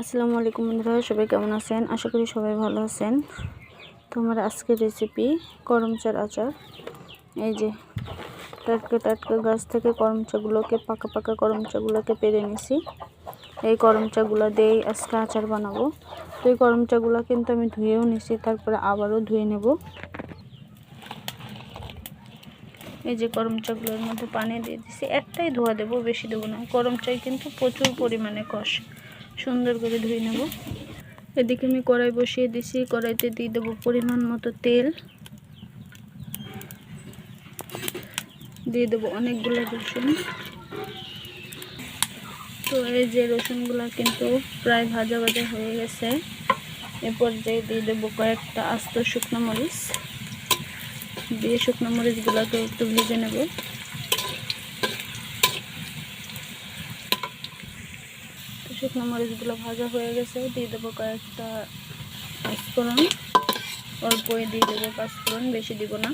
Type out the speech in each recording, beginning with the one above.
আসসালামু আলাইকুম বন্ধুরা, সবাই কেমন আছেন? আশা করি সবাই ভালো আছেন। তো আমার আজকের রেসিপি করমচার আচার। এই যে, টাটকা টাটকা গাছ থেকে করমচাগুলোকে, পাকা পাকা করমচাগুলোকে পেরে নিছি। এই করমচাগুলো দিয়েই আজকে আচার বানাবো। তো এই করমচাগুলো কিন্তু আমি ধুয়েও নিছি, তারপরে আবারও ধুয়ে নেব। এই যে গরম চাগুলোর মধ্যে পানি দিয়ে দিছি, একটাই ধোয়া দেবো, বেশি দেবো না। গরম চাই কিন্তু প্রচুর পরিমাণে কষ। সুন্দর করে ধুয়ে নেব। এদিকে আমি কড়াই বসিয়ে দিছি, কড়াইতে দিয়ে দেবো পরিমাণ মতো তেল। দিয়ে দেবো অনেকগুলো রসুন। তো এই যে রসুনগুলো কিন্তু প্রায় ভাজা ভাজা হয়ে গেছে। এরপর যে দিয়ে দেবো কয়েকটা আস্ত শুকনো মরিচ। দিয়ে শুকনো মরিচগুলোকে একটু ভেজে নেব। শুকনো মরিচগুলো ভাজা হয়ে গেছে, দিয়ে দেবো কয়েকটা পাঁচফোড়ন। অল্পই দিয়ে দেবো পাঁচফোড়ন, বেশি দিব না।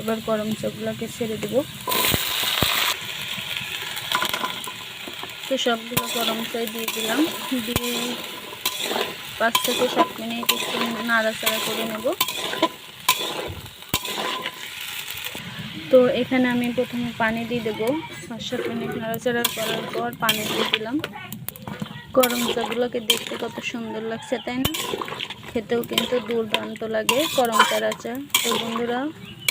এবার গরম চাগুলোকে ছেড়ে দেব। তো সবগুলো গরম চাই দিয়ে দিলাম। দিয়ে পাঁচ থেকে সাত মিনিট একটু নাড়াচাড়া করে নেব। তো এখানে আমি প্রথমে পানি দিয়ে দেবো। পাঁচ সাত মিনিট নাড়াচাড়া করার পর পানি দিয়ে দিলাম। গরম চাগুলোকে দেখতে কত সুন্দর লাগছে, তাই না? খেতেও কিন্তু দুর্দান্ত লাগে গরম চার আচার তো বন্ধুরা,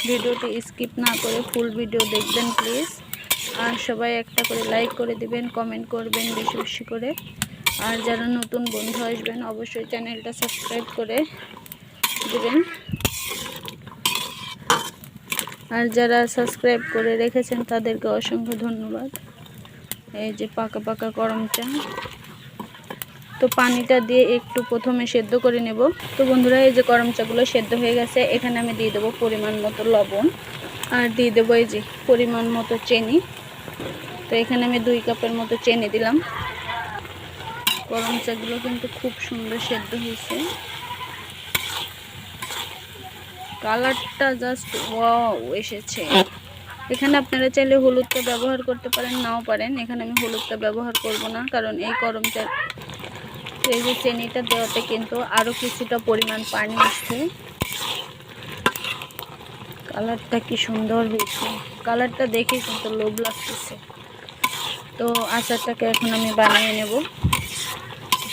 ভিডিওটি স্কিপ না করে ফুল ভিডিও দেখবেন প্লিজ। আর সবাই একটা করে লাইক করে দিবেন, কমেন্ট করবেন বেশি বেশি করে। আর যারা নতুন বন্ধু আসবেন, অবশ্যই চ্যানেলটা সাবস্ক্রাইব করে দেবেন। আর যারা সাবস্ক্রাইব করে রেখেছেন, তাদেরকে অসংখ্য ধন্যবাদ। এই যে পাকা পাকা গরম চা। তো পানিটা দিয়ে একটু প্রথমে সেদ্ধ করে নেব। তো বন্ধুরা, এই যে গরম চাগুলো সেদ্ধ হয়ে গেছে, এখানে আমি দিয়ে দেবো পরিমাণ মতো লবণ। আর দিয়ে দেবো এই যে পরিমাণ মতো চেনি। তো এখানে আমি দুই কাপের মতো চেনি দিলাম। গরম চাগুলো কিন্তু খুব সুন্দর সেদ্ধ হয়েছে। কালারটা জাস্ট ওয়াও এসেছে। এখানে আপনারা চাইলে হলুদটা ব্যবহার করতে পারেন, নাও পারেন। এখানে আমি হলুদটা ব্যবহার করব না, কারণ এই গরম চা এই যে চেনিটা দেওয়াতে কিন্তু আরও কিছুটা পরিমাণ পানি আসছে কালারটা কি সুন্দর হয়েছে। কালারটা দেখে কিন্তু লোভ লাগতেছে। তো আচারটাকে এখন আমি বানিয়ে নেব।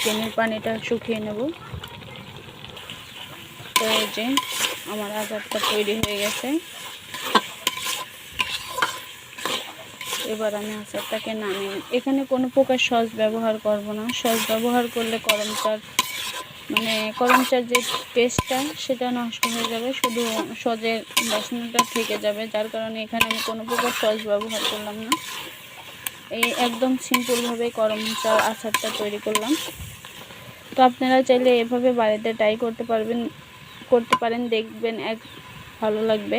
চেনির পানিটা শুকিয়ে নেব। তো যে আমার আচারটা তৈরি হয়ে গেছে। এবার আমি আচারটাকে নামিয়ে এখানে কোনো প্রকার সস ব্যবহার করব না। সস ব্যবহার করলে করমচার মানে করমচার যে টেস্টটা সেটা নষ্ট হয়ে যাবে। শুধু সজের বাসনটা থেকে যাবে, যার কারণে এখানে আমি কোনো প্রকার সস ব্যবহার করলাম না। এই একদম সিম্পলভাবে করমচার আচারটা তৈরি করলাম। তো আপনারা চাইলে এভাবে বাড়িতে ট্রাই করতে পারবেন, করতে পারেন। দেখবেন এক, ভালো লাগবে।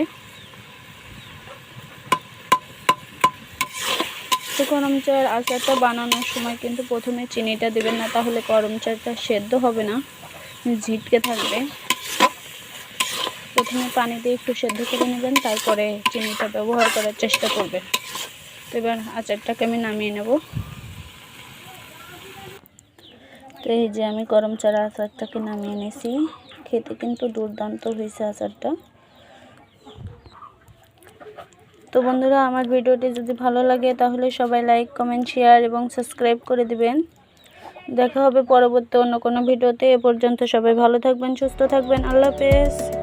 তো করম চার আচারটা বানানোর সময় কিন্তু প্রথমে চিনিটা দেবেন না, তাহলে করম চারটা সেদ্ধ হবে না, ঝিটকে থাকবে। প্রথমে পানি দিয়ে একটু সেদ্ধ করে নেবেন, তারপরে চিনিটা ব্যবহার করার চেষ্টা করবেন। তো এবার আচারটাকে আমি নামিয়ে নেব। তো এই যে আমি গরম চারা আচারটাকে নামিয়ে নিয়েছি, খেতে কিন্তু দুর্দান্ত হয়েছে আচারটা। তো বন্ধুরা, আমার ভিডিওটি যদি ভালো লাগে, তাহলে সবাই লাইক কমেন্ট শেয়ার এবং সাবস্ক্রাইব করে দিবেন। দেখা হবে পরবর্তী অন্য কোনো ভিডিওতে। এ পর্যন্ত সবাই ভালো থাকবেন, সুস্থ থাকবেন। আল্লাহ হাফেজ।